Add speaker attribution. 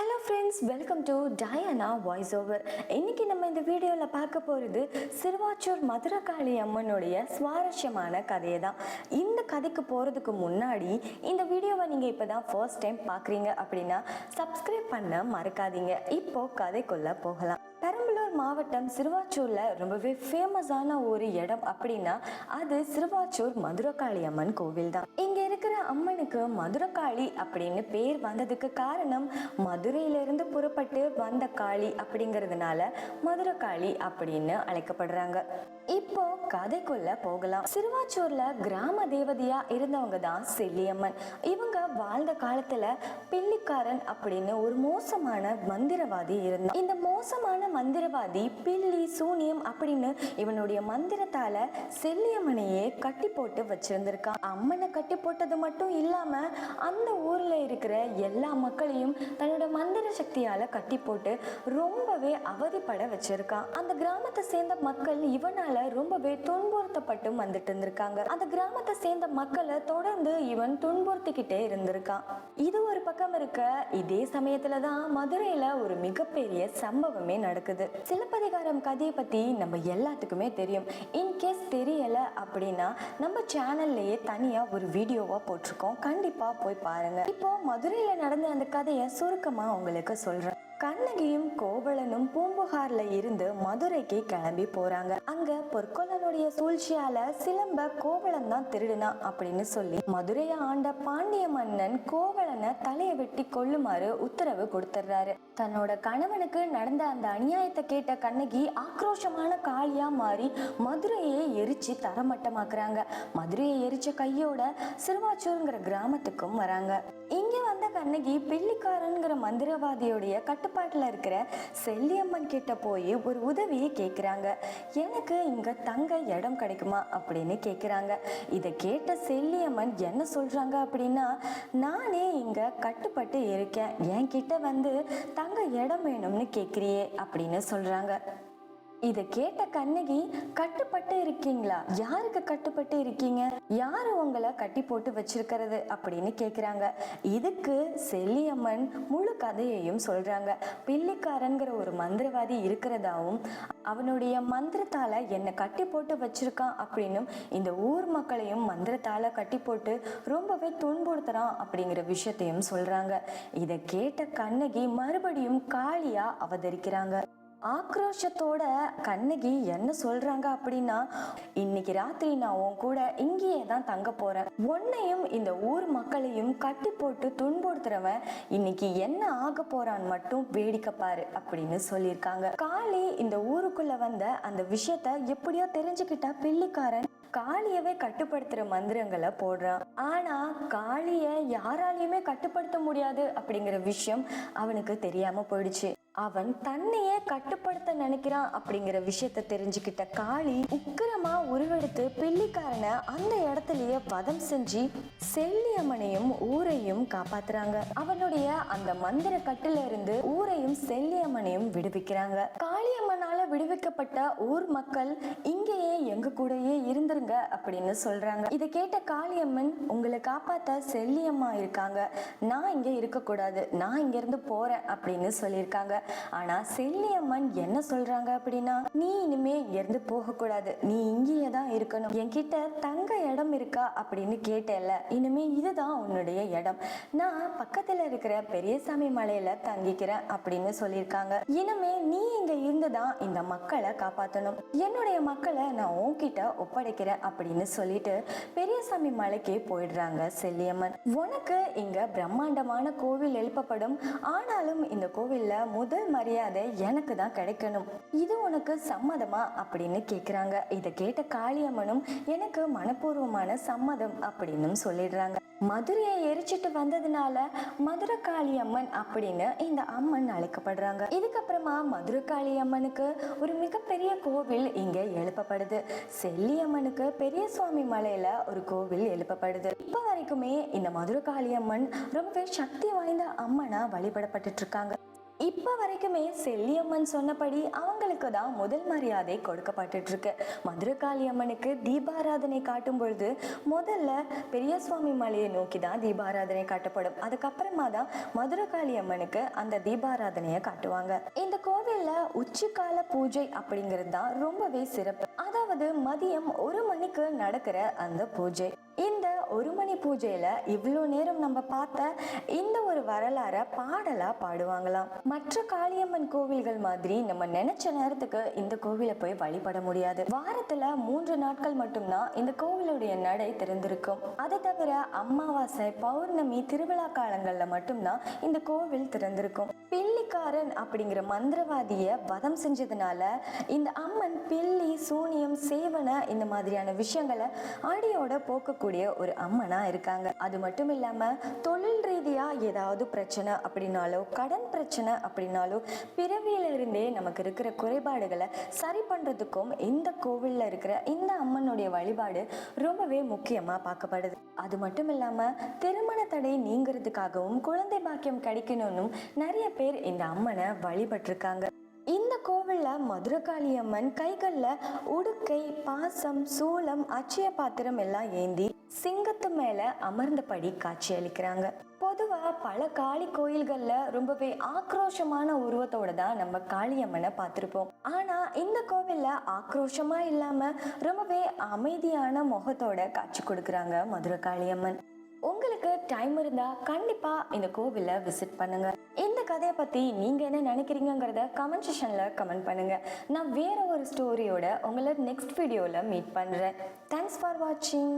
Speaker 1: Hello friends welcome to Diana voice over இன்னைக்கு நம்ம இந்த வீடியோவில் பார்க்க போகிறது சிறுவாச்சூர் மதுரகாளி அம்மனுடைய சுவாரஸ்யமான கதையை தான் இந்த கதைக்கு போகிறதுக்கு முன்னாடி இந்த வீடியோவை நீங்கள் இப்போ தான் ஃபர்ஸ்ட் டைம் பார்க்குறீங்க அப்படின்னா சப்ஸ்கிரைப் பண்ண மறக்காதீங்க. இப்போது கதைக்குள்ளே போகலாம். பெரம்பலூர் மாவட்டம் சிறுவாச்சூரில் ரொம்பவே ஃபேமஸான ஒரு இடம் அப்படின்னா அது சிறுவாச்சூர் மதுரகாளி அம்மன் கோவில் தான் இங்கே அம்மனுக்கு மதுரகாளி அப்படின்னு பேர் வந்ததுக்கு காரணம் மதுரையிலிருந்து புறப்பட்டு வந்த காளி அப்படிங்கிறதுனால மதுரகாளி அப்படின்னு அழைக்கப்படுறாங்க. இப்போ கதைக்குள்ள போகலாம். சிறுவாச்சூர்ல கிராம தேவதையா இருந்தவங்க தான் செல்லியம்மன். இவங்க வாழ்ந்த காலத்துல பில்லிக்காரன் அப்படின்னு ஒரு மோசமான மந்திரவாதி இருந்தான். இந்த மோசமான மந்திரவாதி பில்லி சூனியம் அப்படின்னு இவனுடைய மந்திரத்தால செல்லியம்மனையே கட்டி போட்டு வச்சிருந்திருக்கான். அம்மனை கட்டி போட்டது மட்டும் மட்டும் இல்லாமல் அந்த ஊரில் இருக்கிற எல்லா மக்களையும் தன்னோட மந்திர சக்தியால் கட்டி போட்டு ரொம்பவே அவதிப்பட வச்சிருக்கான் அந்த கிராமத்தை சேர்ந்த மக்கள் இவனால் ரொம்பவே துன்புறுத்தப்பட்டு வந்துட்டு இருந்திருக்காங்க. அந்த கிராமத்தை சேர்ந்த மக்களை தொடர்ந்து இவன் துன்புறுத்திக்கிட்டே இருந்திருக்கான் இது ஒரு பக்கம் இருக்க இதே சமயத்துல தான் மதுரையில் ஒரு மிகப்பெரிய சம்பவமே நடக்குது. சிலப்பதிகாரம் கதையை பற்றி நம்ம எல்லாத்துக்குமே தெரியும். இன்கேஸ் தெரியலை அப்படின்னா நம்ம சேனல்லையே தனியாக ஒரு வீடியோவாக போட்டு போட்டிருக்கோம் கண்டிப்பா போய் பாருங்க. இப்போ மதுரையில நடந்த அந்த கதையை சுருக்கமா உங்களுக்கு சொல்றேன். கண்ணகியும் கோவலனும் பூம்புகார்ல இருந்து மதுரைக்கு கிளம்பி போறாங்க. அங்க பொற்கொள்ளனுடைய சூழ்ச்சியால சிலம்ப கோவலன் தான் திருடினான் அப்படின்னு சொல்லி மதுரையை ஆண்ட பாண்டிய மன்னன் கோவலனை தலையை வெட்டி கொல்லுமாறு உத்தரவு கொடுத்துடுறாரு தன்னோட கணவனுக்கு நடந்த அந்த அநியாயத்தை கேட்ட கண்ணகி ஆக்ரோஷமான காளியா மாறி மதுரையை எரிச்சு தரமட்டமாக்குறாங்க. மதுரையை எரிச்ச கையோட சிறுவாச்சூருங்கிற கிராமத்துக்கும் வராங்க. இங்க வந்து கண்ணகி பில்லிக்காரன்கிற மந்திரவாதியுடைய கட்டுப்பாட்டில் இருக்கிற செல்லியம்மன் கிட்ட போய் ஒரு உதவியை கேட்குறாங்க எனக்கு இங்கே தங்க இடம் கிடைக்குமா அப்படின்னு கேட்குறாங்க இதை கேட்ட செல்லியம்மன் என்ன சொல்கிறாங்க அப்படின்னா நானே இங்கே கட்டுப்பட்டு இருக்கேன். என்கிட்ட வந்து தங்க இடம் வேணும்னு கேட்குறியே அப்படின்னு சொல்கிறாங்க இதை கேட்ட கண்ணகி கட்டுப்பட்டு இருக்கீங்களா? யாருக்கு கட்டுப்பட்டு இருக்கீங்க? யாரு உங்களை கட்டி போட்டு வச்சிருக்கிறது? அப்படின்னு கேக்குறாங்க. இதுக்கு செல்லியம்மன் முழு கதையையும் சொல்றாங்க. பில்லிக்காரன்கிற ஒரு மந்திரவாதி இருக்கிறதாவும் அவனுடைய மந்திரத்தால என்னை கட்டி போட்டு வச்சிருக்கான் அப்படின்னும் இந்த ஊர் மக்களையும் மந்திரத்தால கட்டி போட்டு ரொம்பவே துன்புறுத்துறான் அப்படிங்கிற விஷயத்தையும் சொல்றாங்க. இதை கேட்ட கண்ணகி மறுபடியும் காளியா அவதரிக்கிறாங்க. ஆக்ரோஷத்தோட கண்ணகி என்ன சொல்றாங்க அப்படின்னா இன்னைக்கு ராத்திரி நான் உன் கூட இங்கேயே தான் தங்க போறேன். உன்னையும் இந்த ஊர் மக்களையும் கட்டி போட்டு துன்புறுத்துறவன் இன்னைக்கு என்ன ஆக போறான் மட்டும் வேடிக்கை பாரு அப்படின்னு சொல்லியிருக்காங்க. காளி இந்த ஊருக்குள்ள வந்த அந்த விஷயத்த எப்படியோ தெரிஞ்சுக்கிட்டா பில்லிக்காரன் காளியவே கட்டுப்படுத்துற மந்திரங்களை போடுறான். ஆனா காளிய யாராலையுமே கட்டுப்படுத்த முடியாது அப்படிங்கிற விஷயம் அவனுக்கு தெரியாம போயிடுச்சு. அவன் தன்னையே கட்டுப்படுத்த நினைக்கிறான் அப்படிங்கிற விஷயத்த தெரிஞ்சுக்கிட்ட காளி உக்கிரமா உருவெடுத்து பில்லிக்காரனை அந்த இடத்துலயே வதம் செஞ்சு செல்லியம்மனையும் ஊரையும் காப்பாத்துறாங்க. அவனுடைய அந்த மந்திர கட்டுல இருந்து ஊரையும் செல்லியம்மனையும் விடுவிக்கிறாங்க. காளியம்மனால விடுவிக்கப்பட்ட ஊர் மக்கள் இங்கேயே எங்க கூடயே இருந்துருங்க அப்படின்னு சொல்றாங்க. இதை கேட்ட காளியம்மன் உங்களை காப்பாத்த செல்லியம்மா இருக்காங்க. நான் இங்க இருக்கக்கூடாது. நான் இங்க இருந்து போறேன் அப்படின்னு சொல்லியிருக்காங்க. ஆனா செல்லியம்மன் என்ன சொல்றாங்க அப்படின்னா நீ இனிமே இங்க இருந்து போக கூடாது நீ இங்கேயே தான் இருக்கணும். என்கிட்ட தங்க இடம் இருக்கா? அப்படின்னு கேட்டேல்ல இனிமே இதுதான் உன்னுடைய இடம். நான் பக்கத்துல இருக்கிற பெரியசாமி மலையில தங்கிக்கிறேன் அப்படின்னு சொல்லியிருக்காங்க. இனிமே நீ இங்க இருந்துதான் இந்த மக்களை காப்பாத்தணும். என்னுடைய மக்களை நான் உன்கிட்ட ஒப்படைக்கிறேன் அப்படின்னு சொல்லிட்டு பெரியசாமி மலைக்கு போயிடுறாங்க செல்லியம்மன். உனக்கு இங்க பிரம்மாண்டமான கோவில் எழுப்பப்படும். ஆனாலும் இந்த கோவில்ல முத முதல் மரியாதை எனக்கு தான் கிடைக்கணும். இது உனக்கு சம்மதமா அப்படின்னு கேக்குறாங்க. இதை கேட்ட காளியம்மனும் எனக்கு மனப்பூர்வமான சம்மதம் அப்படின்னு சொல்லிடுறாங்க. மதுரையை எரிச்சிட்டு வந்ததுனால மதுரை காளியம்மன் அப்படின்னு இந்த அம்மன் அழைக்கப்படுறாங்க. இதுக்கப்புறமா மதுரை காளியம்மனுக்கு ஒரு மிகப்பெரிய கோவில் இங்க எழுப்பப்படுது. செல்லியம்மனுக்கு பெரிய சுவாமி மலையில ஒரு கோவில் எழுப்பப்படுது. இப்ப வரைக்குமே இந்த மதுரை காளியம்மன் ரொம்பவே சக்தி வாய்ந்த அம்மனா வழிபடப்பட்டுட்டு இருக்காங்க. இப்போ வரைக்குமே செல்லியம்மன் சொன்னபடி அவங்களுக்கு தான் முதல் மரியாதை கொடுக்கப்பட்டுட்டு இருக்கு மதுரகாளி அம்மனுக்கு தீபாராதனை காட்டும் பொழுது முதல்ல பெரியசுவாமி மலையை நோக்கி தான் தீபாராதனை காட்டப்படும். அதுக்கப்புறமா தான் மதுரகாளி அம்மனுக்கு அந்த தீபாராதனையை காட்டுவாங்க. இந்த கோவில்ல உச்சிக்கால பூஜை அப்படிங்கிறது தான் ரொம்பவே சிறப்பு. அதாவது மதியம் ஒரு மணிக்கு நடக்கிற அந்த பூஜை. இந்த ஒரு மணி பூஜையில இவ்வளோ நேரம் நம்ம பார்த்த இந்த ஒரு வரலாறை பாடலா பாடுவாங்களாம். மற்ற காளியம்மன் கோவில்கள் மாதிரி நம்ம நினைச்ச நேரத்துக்கு இந்த கோவிலை போய் வழிபட முடியாது. வாரத்துல மூன்று நாட்கள் மட்டும்தான் இந்த கோவிலுடைய நடை திறந்திருக்கும். அதை தவிர அமாவாசை பௌர்ணமி திருவிழா காலங்கள்ல மட்டும்தான் இந்த கோவில் திறந்திருக்கும். பில்லிக்காரன் அப்படிங்கிற மந்திரவாதிய வதம் செஞ்சதுனால இந்த அம்மன் பில்லி சூனியம் சேவனை இந்த மாதிரியான விஷயங்களை அடியோட போக்கக்கூடிய ஒரு அம்மனா இருக்காங்க. அது மட்டும் இல்லாம தொழில் ரீதியா ஏதாவது பிரச்சனை அப்படின்னாலோ கடன் பிரச்சனை அப்படின்னாலோ பிறவியில இருந்தே நமக்கு இருக்கிற குறைபாடுகளை சரி பண்றதுக்கும் இந்த கோவில்ல இருக்கிற இந்த அம்மனுடைய வழிபாடு ரொம்பவே முக்கியமா பார்க்கப்படுது. அது மட்டும் இல்லாம திருமண தடை நீங்கிறதுக்காகவும் குழந்தை பாக்கியம் கிடைக்கணும்னு நிறைய பேர் இந்த அம்மனை வழிபட்டிருக்காங்க. இந்த கோவிலில் மதுரகாளி அம்மன் கைகளில் உடுக்கை பாசம் சூளம் அச்சய பாத்திரம் எல்லாம் ஏந்தி சிங்கத்து மேல அமர்ந்தபடி காட்சி அளிக்கிறாங்க. பொதுவா பல காளி கோயில்கள்ல ரொம்பவே ஆக்ரோஷமான உருவத்தோட தான் நம்ம காளியம்மனை பார்த்துருப்போம். ஆனா இந்த கோவில்ல ஆக்ரோஷமா இல்லாம ரொம்பவே அமைதியான முகத்தோட காட்சி கொடுக்குறாங்க மதுரை காளியம்மன் உங்களுக்கு டைம் இருந்தா கண்டிப்பா இந்த கோவிலை விசிட் பண்ணுங்க. கதையை பற்றி நீங்கள் என்ன நினைக்கிறீங்கங்கிறத கமெண்ட் செஷனில் கமெண்ட் பண்ணுங்கள் நான் வேறு ஒரு ஸ்டோரியோட உங்களை நெக்ஸ்ட் வீடியோவில் மீட் பண்ணுறேன் தேங்க்ஸ் ஃபார் வாட்சிங்